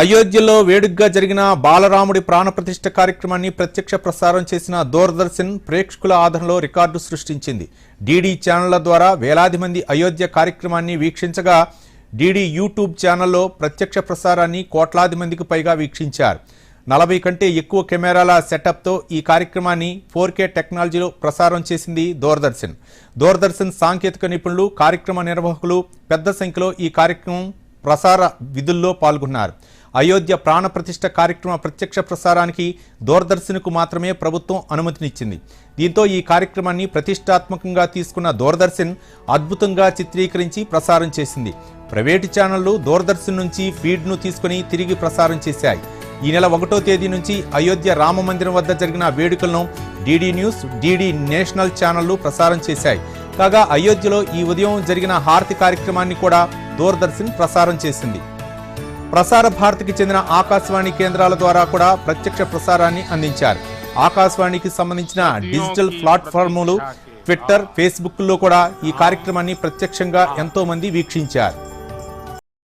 అయోధ్యలో వేడుగ్గా జరిగిన బాలరాముడి ప్రాణప్రతిష్ఠ కార్యక్రమాన్ని ప్రత్యక్ష ప్రసారం చేసిన దూరదర్శన్ ప్రేక్షకుల ఆదరణలో రికార్డు సృష్టించింది. డీడీ ఛానళ్ళ ద్వారా వేలాది మంది అయోధ్య కార్యక్రమాన్ని వీక్షించగా డీడీ యూట్యూబ్ ఛానల్లో ప్రత్యక్ష ప్రసారాన్ని కోట్లాది మందికి పైగా వీక్షించారు. నలభై కంటే ఎక్కువ కెమెరాల సెటప్తో ఈ కార్యక్రమాన్ని ఫోర్ కే టెక్నాలజీలో ప్రసారం చేసింది దూరదర్శన్. దూరదర్శన్ సాంకేతిక నిపుణులు కార్యక్రమ నిర్వాహకులు పెద్ద సంఖ్యలో ఈ కార్యక్రమం ప్రసార విధుల్లో పాల్గొన్నారు. అయోధ్య ప్రాణప్రతిష్ఠ కార్యక్రమ ప్రత్యక్ష ప్రసారానికి దూరదర్శన్కు మాత్రమే ప్రభుత్వం అనుమతినిచ్చింది. దీంతో ఈ కార్యక్రమాన్ని ప్రతిష్టాత్మకంగా తీసుకున్న దూరదర్శన్ అద్భుతంగా చిత్రీకరించి ప్రసారం చేసింది. ప్రైవేటు ఛానళ్ళు దూరదర్శన్ నుంచి ఫీడ్ను తీసుకుని తిరిగి ప్రసారం చేశాయి. ఈ నెల ఒకటో తేదీ నుంచి అయోధ్య రామ మందిరం వద్ద జరిగిన వేడుకలను డీడీ న్యూస్ డీడీ నేషనల్ ఛానళ్ళు ప్రసారం చేశాయి. కాగా అయోధ్యలో ఈ ఉదయం జరిగిన హారతి కార్యక్రమాన్ని కూడా దూరదర్శన్ ప్రసారం చేసింది. ప్రసార భారతికి చెందిన ఆకాశవాణి కేంద్రాల ద్వారా కూడా ప్రత్యక్ష ప్రసారాన్ని అందించారు. ఆకాశవాణికి సంబంధించిన డిజిటల్ ప్లాట్ఫామ్లు ట్విట్టర్ ఫేస్బుక్లో కూడా ఈ కార్యక్రమాన్ని ప్రత్యక్షంగా ఎంతో మంది వీక్షించారు.